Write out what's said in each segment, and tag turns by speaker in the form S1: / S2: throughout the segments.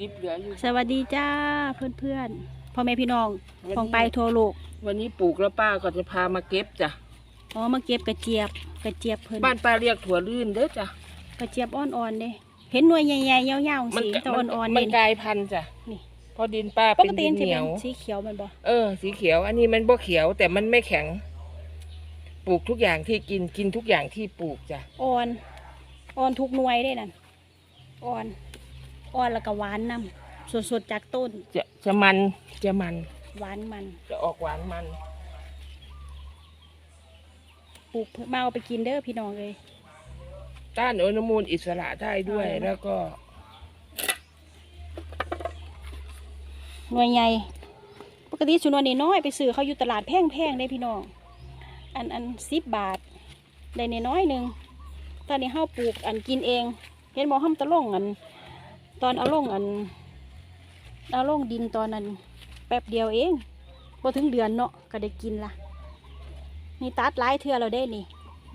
S1: ดิบเหลืออยู่
S2: สวัสดีจ้าเพื่อนๆพ่อแม่พี่น้อง
S1: วันนี้
S2: ของไปทั่วโลก
S1: วันนี้ปลูกแล้วป้าก็จะพามาเก็บจ้ะ
S2: อ๋อมาเก็บกระเจี๊ยบกระเจี๊ยบเพิ่น
S1: บ้านป้าเรียกถั่วลื่นเด้อจ้ะ
S2: กระเจี๊ยบอ่อนๆเด้เห็นหน่วยใหญ่ๆยาวๆสีแตะอ่อนๆ
S1: มั
S2: เด่
S1: น
S2: น
S1: กลายพันธุ์จ้ะ
S2: นี่
S1: เพราะดินป้า
S2: ป
S1: เป็น
S2: กติ
S1: ดิน
S2: มัน
S1: เห
S2: จะ
S1: นี
S2: เป็
S1: ย
S2: น
S1: ว
S2: สีเขียวแมันบ่
S1: เออ สีเขียว อันนี้มันบ่เขียวแต่มันไม่แข็ง ปลูกทุกอย่างที่กินกินทุกอย่างที่ปลูกจ้ะ
S2: อ่อนอ่อนทุกหน่วยได้นั่นอ่อน อ่อนแล้วก็หวานนํสดๆจากต้น
S1: จะจะมันจะมัน
S2: หวานมัน
S1: จะออกหวานมัน
S2: ปลูกเพื่อมาเอาไปกินเด้อพี่น้องเลย
S1: ต้านอนุมูลอิสระได้ด้วย
S2: เอาเลยนะ
S1: แล้วก็
S2: หน่วยใหญ่ปกติสุนวนนี่น้อยไปซื้อเขาอยู่ตลาดแพงๆได้พี่น้อง อันอันสิบบาท ได้นน้อยๆหนึ่งตอนนี้เฮาปลูกอันกินเอง เห็นบอกห้ามตะลงอัน ตอนเอาลงอัน เอาลงดินตอนนั้น แป๊บเดียวเองพอถึงเดือนเนาะก็ได้กินละนี่ตัดหลายเทื่อเราได้นี่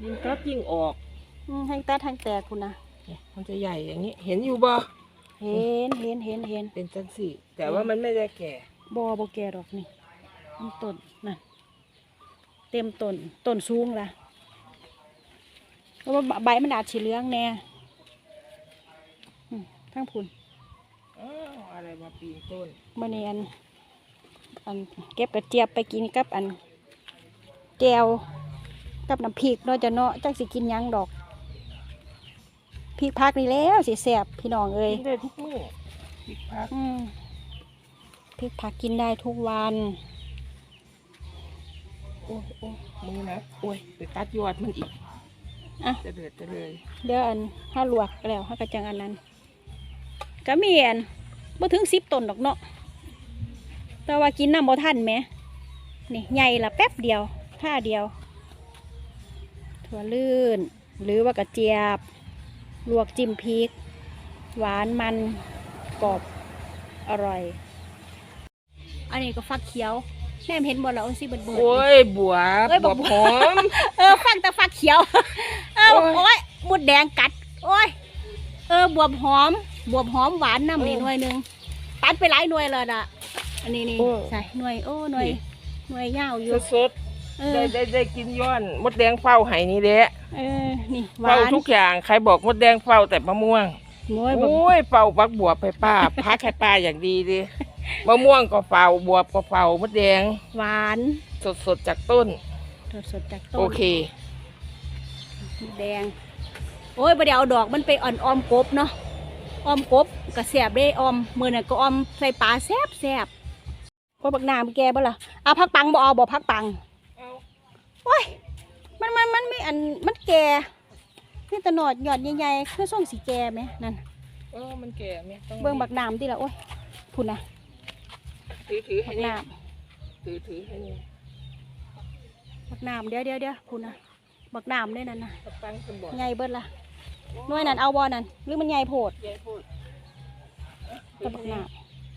S1: ยิ่งตัดยิ่งออก
S2: อืมทั้งตัดทั้งแตกคุณนะ
S1: เนี่ยมันจะใหญ่อย่างนี้ เห็นอยู่บ่
S2: เห็นเห็นเห็นเห็น
S1: เป็นจังสี่ แต่ว่ามันไม่ได้แก่
S2: บอบแกดอกนี่มันต้นนั่นเต็มต้นต้นสูงละเพราะว่าใบมันอาจสีเหลืองแน่อืม ทั้งพุ่น
S1: อ้าวอะไรมาปีนต้น
S2: มื่อนี้อันอันเก็บกระเจี๊ยบไปกินกับอันแจวกับน้ำพริกเนาะจะเนาะจักสิกินหยังดอกพริกพักนี่แล้วสิแสบพี่น้องเอ้ย
S1: กินได้ทุกมื้อพริกพัก
S2: อืมพริกผักกินได้ทุกวัน
S1: โอ้ยโอ้ยมือนะโอ้ยไปตัดยอดมันอีก
S2: อะ
S1: จะเดือดจะเลย
S2: เดี๋ยวอันถ้าลวกแล้วถ้ากระจังอันนั้น ก็มีอันบ่ถึงสิบต้นดอกเนาะแต่ว่ากินน้ำบ่ทันไหมนี่ใหญ่ละแป๊บเดียวท่าเดียว ถั่วลื่น หรือว่ากระเจี๊ยบ ลวกจิ้มพริก หวานมันกรอบอร่อย อันนี้ก็ฟักเขียวแม่เห็นบ่ละโอ้ยสิเบิดเบิด
S1: โอ้ยบวบ
S2: เอ้ย
S1: บบว
S2: อก
S1: บหอม
S2: เออฟังแต่ฟักเขียว เออ
S1: โอ้ย
S2: โอ้ยมดแดงกัด โอ้ย เออบวบหอม บวบหอมหวานน้ำนี่
S1: เออ
S2: หน่วยหนึ่งตัดไปหลายหน่วยเลยน่ะ อันนี้นี่
S1: โอ้
S2: ใส่หน่วยโอ้หน่วย
S1: นี่
S2: หน่วยยาวอยู่
S1: สด
S2: เอ
S1: ๆ
S2: อ
S1: ได้ได้ได้กินย้อนมดแดงเฝ้าไห้นี่แหละ
S2: เออนี่หวา
S1: เฝ้านทุกอย่างใครบอกมดแดงเฝ้าแต่มะม่วง
S2: หน่วยแบบ
S1: โอ้ยเฝ้าบักบวบไปป้า พักให้ป้าอย่างดีดิมะม่วงก็เฝ้าบวบก็เฝ้ามดแดง
S2: หวาน
S1: สดๆจากต้น
S2: สดๆจากต้น
S1: โอเค
S2: มดแดง โอ้ยประเดี๋ยวเอาดอกมันไปอ่อนออมกบเนาะ ออมกบกระแสบได้ออมมือน่ะก็ออมใส่ปลาแซบแซบพอบักนามแกบ่ล่ะเอาพักปังบ่เอาบ่พักปัง
S1: เอา
S2: โอ้ยมันมันมันไม่อันมันแก่นี่ตะหนอดหยอดใหญ่ๆคือส่งสีแก่ไหมนั่น
S1: เออมันแก่ไหมต้อง
S2: เบิ่งบักน้ำที่ละโอ้ยพุ่นนะ
S1: ถือถือให้
S2: บัก
S1: นี่
S2: น้
S1: ถือถือให้นี่ำ
S2: บักน้ำเดี๋ยวเดี๋ยวเดี๋ยวพุ่นนะบักน้ำด้วยนั่นนะ
S1: ตะปังสมบัติ
S2: ใหญ่เบิดละ หน่วยนั้นเอาบอนั่นหรือมันใหญ่โพด
S1: ยายพูด
S2: แต่บักน้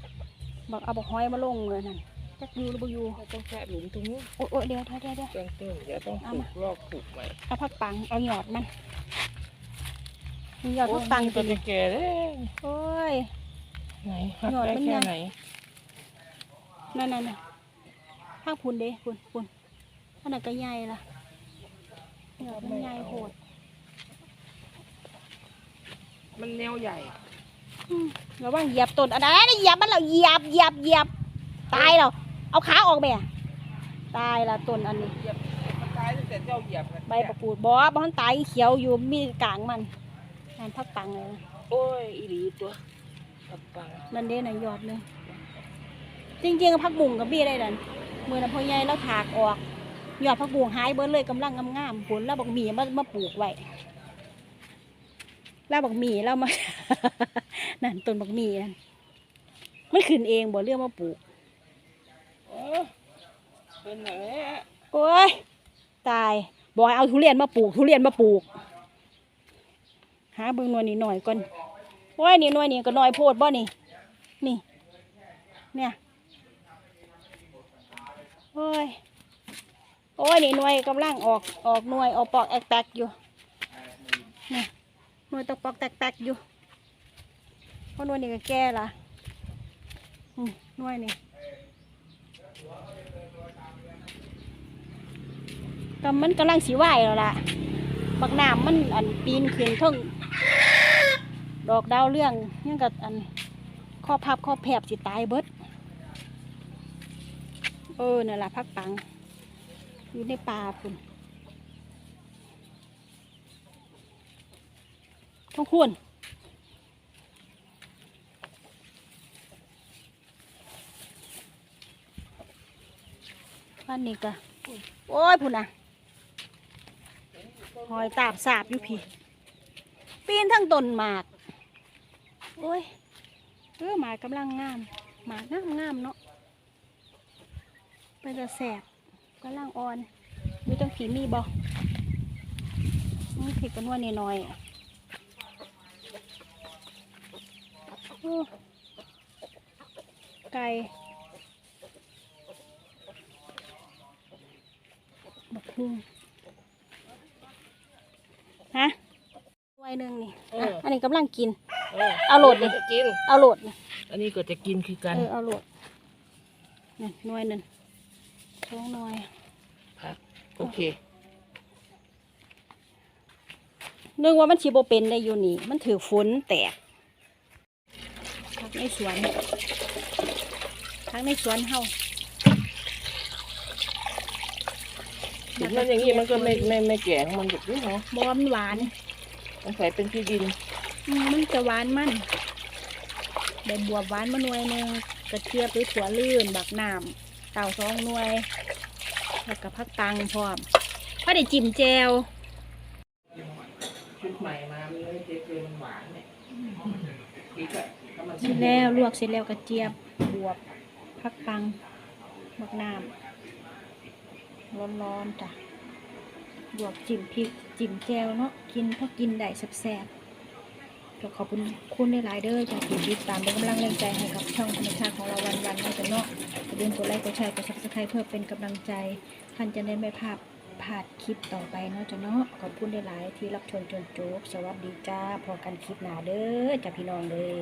S2: ำบักเอาบักห้อยมาลงเลยนั่นจักอยูหรือบ่อยู
S1: เราต้องแค่หลุมตรงนี้
S2: โอ้ยโอ้ยเดี๋ยวเดี๋ยวเดี๋ยวเดี๋ยว
S1: เบื้องต้นเดี๋ยวต้อง
S2: เอา
S1: ปลู
S2: มา
S1: กลอกปลูกใหม่
S2: เอาพักปังเอาหยอดมันหยอดพักปัง
S1: ตั
S2: ตัวว
S1: จะ
S2: นี้
S1: แก่แล้ว
S2: โอ้ย
S1: ไหนหัก
S2: หยอด
S1: ได้
S2: มัน
S1: แค่
S2: ยัง
S1: ไหน
S2: นั่นนั่นน่ะข้างพุ่นเด้พุ่นพุ่นอันนั้นก็ใหญ่ละหยอดมันใหญ่โพด
S1: มันแนวใหญ่
S2: อืมระวังเหยียบต้นอันนั้นเหยียบมันแล้วเหยียบเหยียบเหยียบตายแล้วเอาขาออกแม่ตายละต้นอันนี้
S1: เหยียบมันตายตั้งแต่เจ้าเหยียบน่ะ
S2: ใบประกูดบอสมันตายเขียวอยู่มีกลางมันนั่นพักปังเลยนะ
S1: โอ้ยอีหลีตัวตะปัง
S2: นั่นเด้น่ะยอดเลยจริงๆพักบุ่งกับบี้ได้ดันมือน่ะพ่อใหญ่แล้วถากออกยอดพักบุ่งหายเบิดเลยกำลังงามๆผลแล้วบักหมี่มามาปลูกไว้ แล้วบักหมี่แล้วมา นั่นต้นบักหมี่นั่นมันขึ้นเองบ่เรื่องมาปลูก
S1: เออเป็นไหนแหละ
S2: โอ้ยตายบอกเอาทุเรียนมาปลูก ทุเรียนมาปลูก หาเบิ่งหน่วยนี้หน่อยก่อนโอ้ยนี่หน่วยนี้ก็หน่อยโพดบ่นี่ นี่ เนี่ยโอ้ยโอ้ยนี่หน่วยกำลังออกออกหน่วยออกปอกแอกแตกอยู่นี่ วยตกปอกแตกแตกอยู่เพราะนวยนี้ก็แก่ละอืมนวยนี่ก็มันกำลังสีไหวแล้วล่ะบักน้ำมันอันปีนขึ้นเทั้งดอกดาวเรื่องยังกับอันข้อพับข้อแผบสิตายเบิดเออนั่นแหละพักปัง อยู่ในป่าพุ่น ท้องควรอันนี้ก็โอ้ยพุ่นน่ะหอยตาบสาบอยู่พี่ปีนทั้งต้นหมาก โอ้ยเออหมากกำลังงาม หมากงามงามเนาะเป็นจะแสบกำลังอ่อนมีต้องผีมีบ่มีผิดกันว่านี่น้อยๆโอ้ ไก่บักฮุ่งฮะไว้หนึ่งนี่
S1: เออ
S2: อะอันนี้กำลังกิน
S1: เออ
S2: เอาโหลดดิ
S1: จะกิน
S2: เอาโหลดนี่
S1: อันนี้ก็จะกินคือกัน
S2: เออเอาโหลดนี่หน่วยหนึ่งสองหน่วย
S1: ผักโอเค
S2: นึกว่ามันชีโบเป็นได้อยู่นี่ มันถือฝนแตกพัก ในสวนพักในสวนเฮา
S1: ถึงมันอย่างนี้มันก็ไม่ไม่ไม่แก่ของมันแบบนี้เนาะ
S2: บอมนหวาน
S1: มันใส่เป็นที่ดิน
S2: อืมมันจะหวานมันได้บวบหวานมาหน่วยหนึ่งกระเทียบหรือถั่วลื่นบักน้ำเต่าสองหน่วย แล้วก็พักตังพร้อมพอได้จิ้มแจว
S1: ชุดใหม่มามันไม่เจ๊เลยมันหวานเนี่ยดีก็ถ้า มัน
S2: เสร็จแล้วลวกเสร็จแล้วกระเจี๊ยบบวบพักปังบักน้ำร้อนๆจ้ะบวกจิ้มพริกจิ้มแจวเนาะกินพอกินได้แซ่บๆก็ขอบคุณคุณหลายๆเด้อจากที่ติดตามเป็นกำลังแรงใจให้กับช่องธรรมชาติของเราวันๆนะจ๊ะเนาะอย่าลืมกดไลค์กดแชร์กดซับสไครต์เพื่อเป็นกำลังใจ ท่านจะได้ไม่พลาดพลาดคลิปต่อไปเนาะจ้ะเนาะขอบคุณหลายๆที่รับชมจนจบสวัสดีจ้าพอกันคลิปหน้าเด้อจ้าพี่น้องเด้อ